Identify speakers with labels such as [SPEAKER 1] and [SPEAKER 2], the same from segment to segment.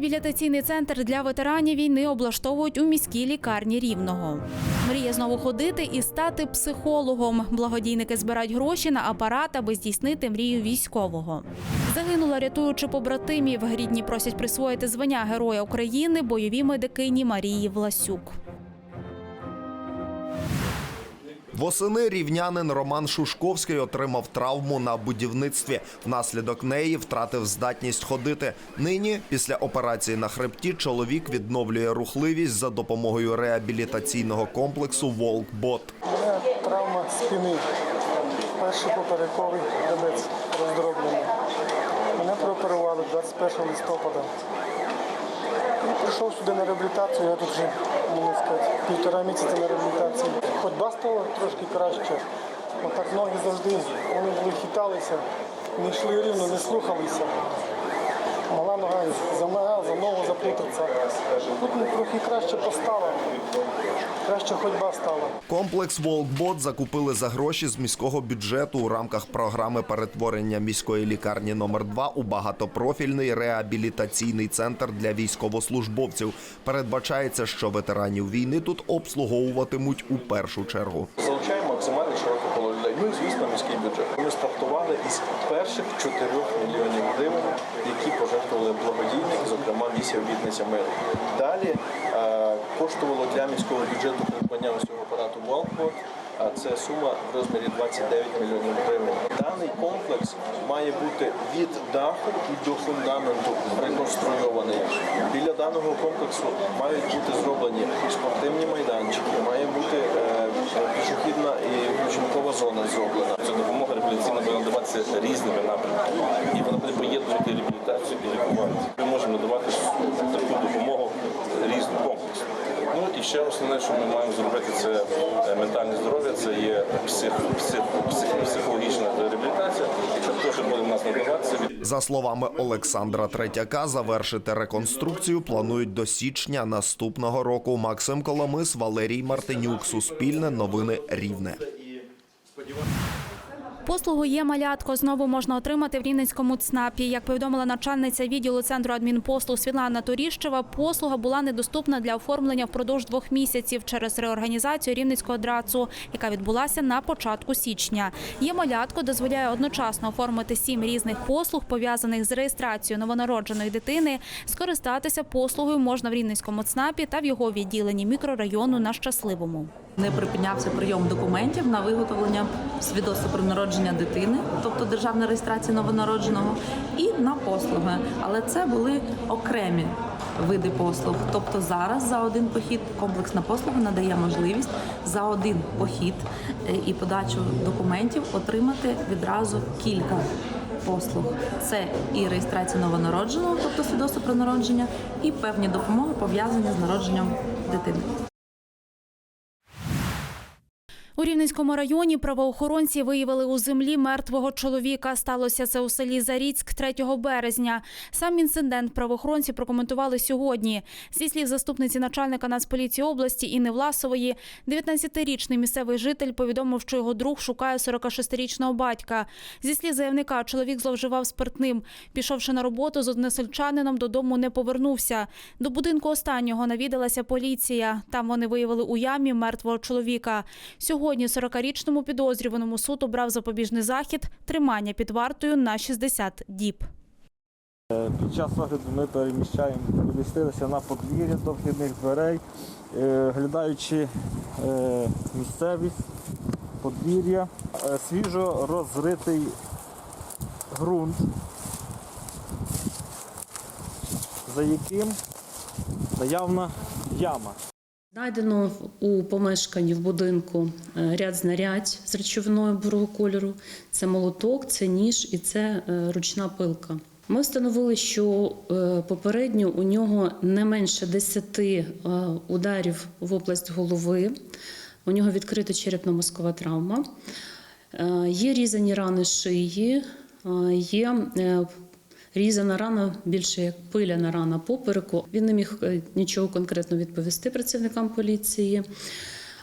[SPEAKER 1] Реабілітаційний центр для ветеранів війни облаштовують у міській лікарні Рівного. Мріє знову ходити і стати психологом. Благодійники збирають гроші на апарат, аби здійснити мрію військового. Загинула, рятуючи побратимів. Рідні просять присвоїти звання Героя України бойовій медикині Марії Власюк.
[SPEAKER 2] Восени рівнянин Роман Шушковський отримав травму на будівництві. Внаслідок неї втратив здатність ходити. Нині, після операції на хребті, чоловік відновлює рухливість за допомогою реабілітаційного комплексу Волкбот.
[SPEAKER 3] Травма спини. Перший поперековий ребець роздроблений. Мене прооперували 21 листопада. Прийшов сюди на реабілітацію, я тут вже, можна сказати, півтора місяця на реабілітації. Ходьба стала трошки краще. Отак ноги завжди, вони були хиталися, не йшли рівно, не слухалися. Мала нога за нога, за ногу заплутатися. Тут ну, трохи краще постава, краще ходьба стала.
[SPEAKER 2] Комплекс Волкбот закупили за гроші з міського бюджету у рамках програми перетворення міської лікарні номер 2 у багатопрофільний реабілітаційний центр для військовослужбовців. Передбачається, що ветеранів війни тут обслуговуватимуть у першу чергу.
[SPEAKER 4] Із перших 4 мільйонів гривень, які пожертвували благодійники, зокрема місія обітниця миру. Далі е, коштувало для міського бюджету придбання усього апарату Walkbot, а це сума в розмірі 29 мільйонів гривень. Даний комплекс має бути від даху і до фундаменту реконструйований. Біля даного комплексу мають бути зроблені спортивні майданчики, має бути е, пішохідна і відпочинкова зона зроблена.
[SPEAKER 5] Ця допомога реабілітаційна буде надаватися різними напрямками. І вона буде поєднувати реабілітацію і лікування. Ми можемо надавати таку допомогу різну комплексно. Ну і ще основне, що ми маємо зробити, це е, ментальне здоров'я, це є псих, псих, псих, психологічна реабілітація. Те, що буде в нас надаватися.
[SPEAKER 2] За словами Олександра Третяка, завершити реконструкцію планують до січня наступного року. Максим Коломис, Валерій Мартинюк, Суспільне, Новини Рівне.
[SPEAKER 1] Послугу є малятко знову можна отримати в Рівненському ЦНАПі. Як повідомила начальниця відділу центру адмінпослуг Світлана Туріщева, послуга була недоступна для оформлення впродовж двох місяців через реорганізацію Рівненського драцу, яка відбулася на початку січня. Є малятко дозволяє одночасно оформити сім різних послуг, пов'язаних з реєстрацією новонародженої дитини. Скористатися послугою можна в Рівненському ЦНАПі та в його відділенні мікрорайону на щасливому.
[SPEAKER 6] Не припинявся прийом документів на виготовлення свідоцтва про народження дитини, тобто державна реєстрація новонародженого, і на послуги. Але це були окремі види послуг. Тобто зараз за один похід комплексна послуга надає можливість за один похід е, і подачу документів отримати відразу кілька. Послуг це і реєстрація новонародженого, тобто свідоцтво про народження, і певні допомоги пов'язані з народженням дитини.
[SPEAKER 1] У Рівненському районі правоохоронці виявили у землі мертвого чоловіка. Сталося це у селі Заріцьк 3 березня. Сам інцидент правоохоронці прокоментували сьогодні. Зі слів заступниці начальника Нацполіції області Інни Власової, 19-річний місцевий житель повідомив, що його друг шукає 46-річного батька. Зі слів заявника, чоловік зловживав спиртним. Пішовши на роботу з односельчанином, додому не повернувся. До будинку останнього навідалася поліція. Там вони виявили у ямі мертвого чоловіка. Сьогодні 40-річному підозрюваному суд обрав запобіжний захід тримання під вартою на 60 діб.
[SPEAKER 7] Під час огляду ми переміщаємо, перемістилися на подвір'я до вхідних дверей, е, глядаючи е, місцевість, подвір'я, е, свіжо розритий ґрунт, за яким наявна яма.
[SPEAKER 8] Знайдено у помешканні в будинку е, ряд знарядь з речовиною бурого кольору. Це молоток, це ніж і це е, ручна пилка. Ми встановили, що е, попередньо у нього не менше 10 е, ударів в область голови. У нього відкрита черепно-мозкова травма. Є різані рани шиї, є різана рана, більше як пиляна рана попереку. Він не міг е, нічого конкретно відповісти працівникам поліції.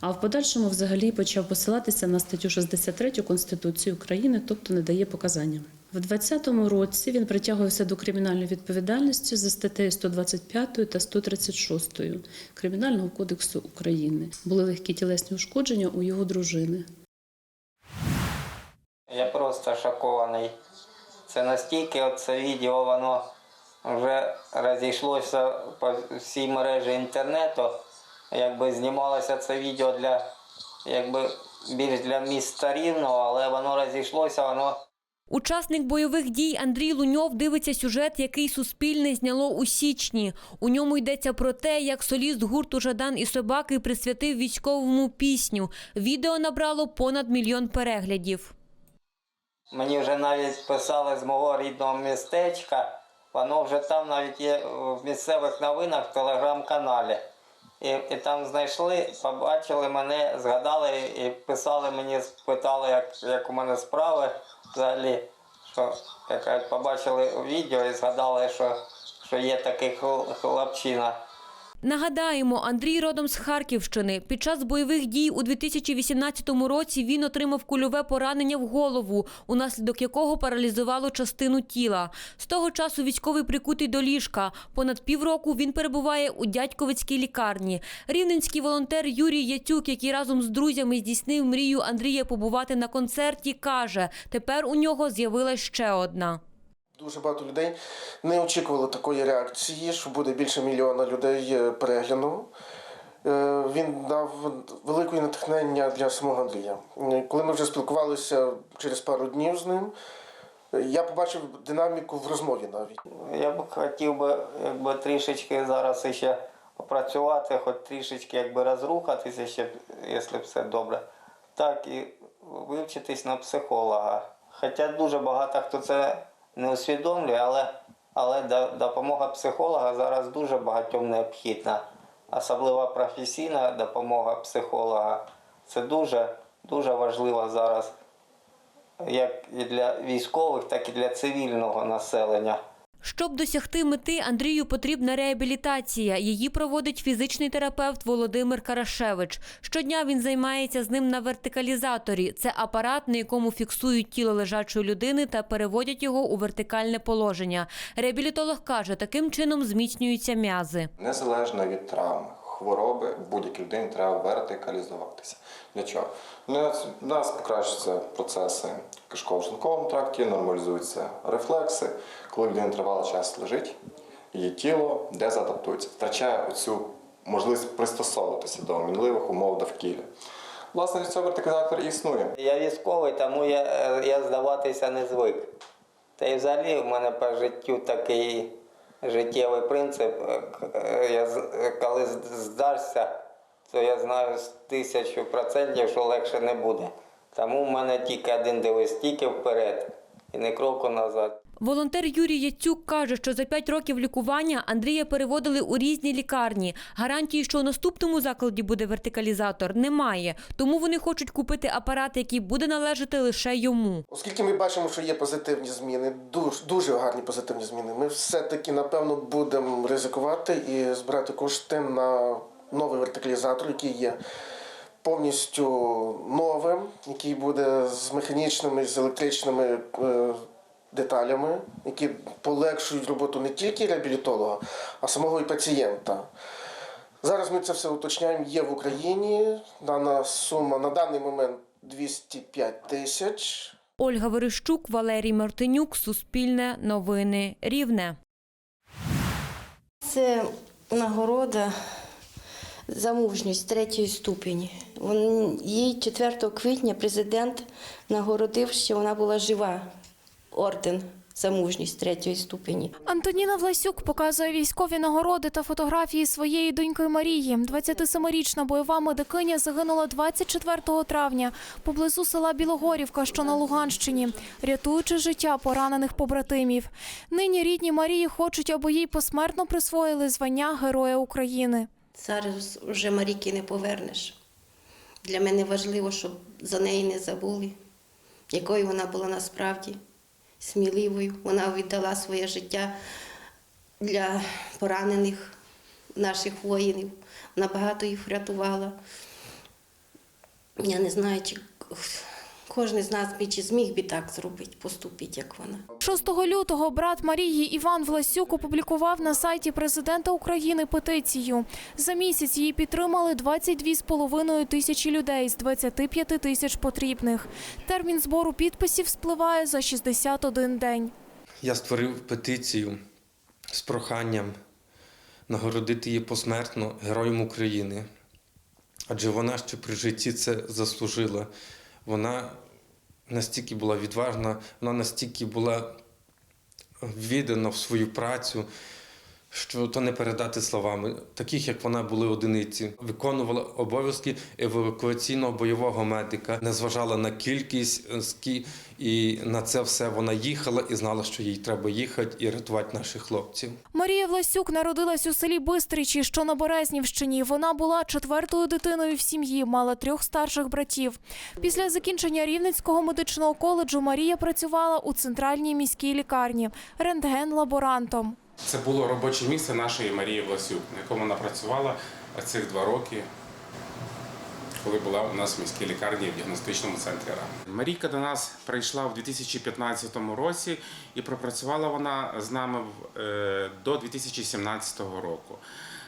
[SPEAKER 8] А в подальшому взагалі почав посилатися на статтю 63 Конституції України, тобто не дає показання. В 2020 році він притягувався до кримінальної відповідальності за статтею 125 та 136 Кримінального кодексу України. Були легкі тілесні ушкодження у його дружини.
[SPEAKER 9] Я просто шокований. Це настільки це відео воно вже розійшлося по всій мережі інтернету. Якби знімалося це відео для якби більш для міста рівного, але воно розійшлося, воно
[SPEAKER 10] Учасник бойових дій Андрій Луньов дивиться сюжет, який Суспільне зняло у січні. У ньому йдеться про те, як соліст гурту Жадан і собаки присвятив військовому пісню. Відео набрало понад мільйон переглядів.
[SPEAKER 9] Мені вже навіть писали з мого рідного містечка. Воно вже там навіть є в місцевих новинах в телеграм-каналі. І, і там знайшли, побачили мене, згадали і писали мені, спитали, як, як у мене справи взагалі. Що як побачили відео і згадали, що, що є такий хл- хлопчина.
[SPEAKER 10] Нагадаємо, Андрій родом з Харківщини. Під час бойових дій у 2018 році він отримав кульове поранення в голову, унаслідок якого паралізувало частину тіла. З того часу військовий прикутий до ліжка. Понад півроку він перебуває у дядьковицькій лікарні. Рівненський волонтер Юрій Яцюк, який разом з друзями здійснив мрію Андрія побувати на концерті, каже, тепер у нього з'явилась ще одна.
[SPEAKER 11] Дуже багато людей не очікували такої реакції, що буде більше мільйона людей е, перегляну. Е, Він дав велике натхнення для самого Андрія. Е, Коли ми вже спілкувалися через пару днів з ним, я побачив динаміку в розмові навіть.
[SPEAKER 9] Я б хотів би якби трішечки зараз ще попрацювати, хоч трішечки якби розрухатися, ще, якщо все добре. Так і вивчитись на психолога. Хоча дуже багато хто це не усвідомлює, але, але допомога психолога зараз дуже багатьом необхідна. Особлива професійна допомога психолога. Це дуже, дуже важливо зараз як і для військових, так і для цивільного населення.
[SPEAKER 10] Щоб досягти мети, Андрію потрібна реабілітація. Її проводить фізичний терапевт Володимир Карашевич. Щодня він займається з ним на вертикалізаторі. Це апарат, на якому фіксують тіло лежачої людини та переводять його у вертикальне положення. Реабілітолог каже, таким чином зміцнюються м'язи.
[SPEAKER 12] Незалежно від травми, хвороби, будь-якій людині треба вертикалізуватися. Для чого? У нас, у нас покращуються процеси в кишково-шлунковому тракті, нормалізуються рефлекси. Коли людина тривалий час лежить, її тіло дезадаптується, втрачає цю можливість пристосовуватися до мінливих умов довкілля. Власне, від цього вертикалізатор існує.
[SPEAKER 9] Я військовий, тому я, е, я здаватися не звик. Та й взагалі в мене по життю такий життєвий принцип. е, е, е, коли здасться, то я знаю з тисячу процентів, що легше не буде. Тому в мене тільки один дивись, тільки вперед і не кроку назад.
[SPEAKER 10] Волонтер Юрій Яцюк каже, що за п'ять років лікування Андрія переводили у різні лікарні. Гарантії, що у наступному закладі буде вертикалізатор, немає. Тому вони хочуть купити апарат, який буде належати лише йому.
[SPEAKER 11] Оскільки ми бачимо, що є позитивні зміни, дуже, дуже гарні позитивні зміни, ми все-таки напевно будемо ризикувати і збирати кошти на новий вертикалізатор, який є повністю новим, який буде з механічними, з електричними е, деталями, які полегшують роботу не тільки реабілітолога, а самого і пацієнта. Зараз ми це все уточняємо. Є в Україні дана сума на даний момент 205 тисяч.
[SPEAKER 10] Ольга Верещук, Валерій Мартинюк, Суспільне, Новини, Рівне.
[SPEAKER 13] Це нагорода за мужність третьої ступені. Їй 4 квітня президент нагородив, що вона була жива. Орден за мужність третьої ступені.
[SPEAKER 14] Антоніна Власюк показує військові нагороди та фотографії своєї доньки Марії. 27-річна бойова медикиня загинула 24 травня поблизу села Білогорівка, що на Луганщині, рятуючи життя поранених побратимів. Нині рідні Марії хочуть, аби їй посмертно присвоїли звання Героя України.
[SPEAKER 13] Зараз вже Маріки не повернеш. Для мене важливо, щоб за неї не забули, якою вона була насправді сміливою. Вона віддала своє життя для поранених наших воїнів. Вона багато їх врятувала. Я не знаю, чи Кожен з нас би чи зміг би так зробити, поступити, як вона.
[SPEAKER 14] 6 лютого брат Марії Іван Власюк опублікував на сайті президента України петицію. За місяць її підтримали 22,5 тисячі людей з 25 тисяч потрібних. Термін збору підписів спливає за 61 день.
[SPEAKER 15] Я створив петицію з проханням нагородити її посмертно Героєм України. Адже вона ще при житті це заслужила. Вона настільки була відважна, вона настільки була віддана в свою працю, що то не передати словами. Таких, як вона, були одиниці. Виконувала обов'язки евакуаційного бойового медика, не зважала на кількість е, ски, і на це все вона їхала і знала, що їй треба їхати і рятувати наших хлопців.
[SPEAKER 14] Марія Власюк народилась у селі Бистричі, що на Березнівщині. Вона була четвертою дитиною в сім'ї, мала трьох старших братів. Після закінчення Рівненського медичного коледжу Марія працювала у центральній міській лікарні рентген-лаборантом.
[SPEAKER 16] Це було робоче місце нашої Марії Власюк, на якому вона працювала цих два роки, коли була у нас в міській лікарні в діагностичному центрі РАН. Марійка до нас прийшла в 2015 році і пропрацювала вона з нами е, до 2017 року.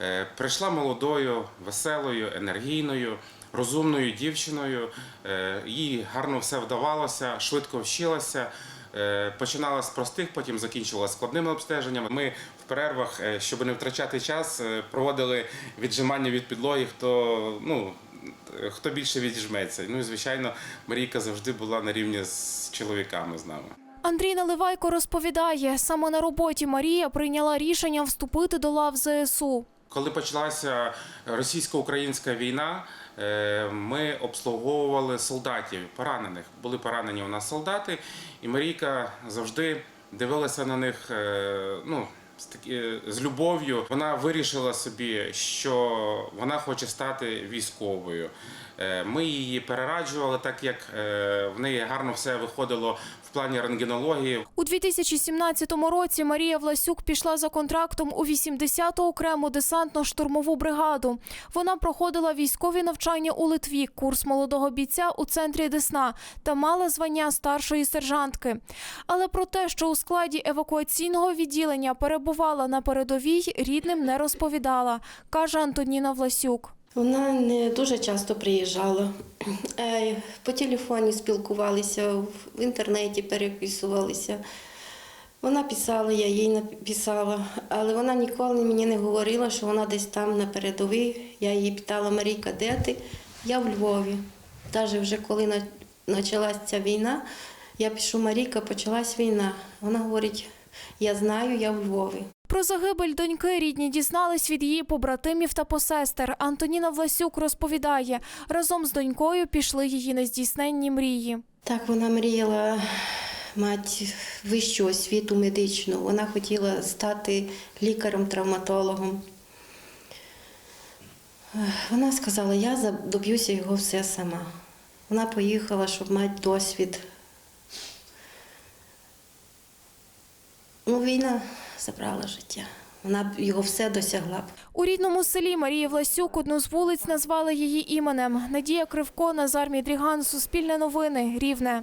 [SPEAKER 16] Е, Прийшла молодою, веселою, енергійною, розумною дівчиною. Е, Їй гарно все вдавалося, швидко вчилася. Е, Починала з простих, потім закінчувала складними обстеженнями. Ми в перервах, е, щоб не втрачати час, е, проводили віджимання від підлоги, хто, ну, хто більше віджметься. Ну і звичайно, Марійка завжди була на рівні з чоловіками з нами.
[SPEAKER 14] Андрій Наливайко розповідає, саме на роботі Марія прийняла рішення вступити до лав ЗСУ.
[SPEAKER 16] Коли почалася російсько-українська війна, е, ми обслуговували солдатів, поранених. Були поранені у нас солдати, і Марійка завжди дивилася на них е, ну, з, таки- з любов'ю. Вона вирішила собі, що вона хоче стати військовою. Е, Ми її перераджували, так як е, в неї гарно все виходило в плані рентгенології.
[SPEAKER 14] У 2017 році Марія Власюк пішла за контрактом у 80-ту окрему десантно-штурмову бригаду. Вона проходила військові навчання у Литві, курс молодого бійця у центрі Десна та мала звання старшої сержантки. Але про те, що у складі евакуаційного відділення перебувала на передовій, рідним не розповідала, каже Антоніна Власюк.
[SPEAKER 13] Вона не дуже часто приїжджала. По телефоні спілкувалися, в інтернеті переписувалися. Вона писала, я їй написала, але вона ніколи мені не говорила, що вона десь там на передовій. Я її питала, Марійка, де ти? Я в Львові. Навіть вже коли почалась ця війна, я пишу, Марійка, почалась війна. Вона говорить, я знаю, я в Львові.
[SPEAKER 14] Про загибель доньки рідні дізнались від її побратимів та посестер. Антоніна Власюк розповідає, разом з донькою пішли її нездійсненні мрії.
[SPEAKER 13] Так, вона мріяла мати вищу освіту медичну. Вона хотіла стати лікарем-травматологом. Вона сказала, я доб'юся його все сама. Вона поїхала, щоб мати досвід. Ну, війна забрала життя. Вона б його все досягла.
[SPEAKER 14] У рідному селі Марії Власюк одну з вулиць назвали її іменем. Надія Кривко, Назар Мідріган, Суспільне новини, Рівне.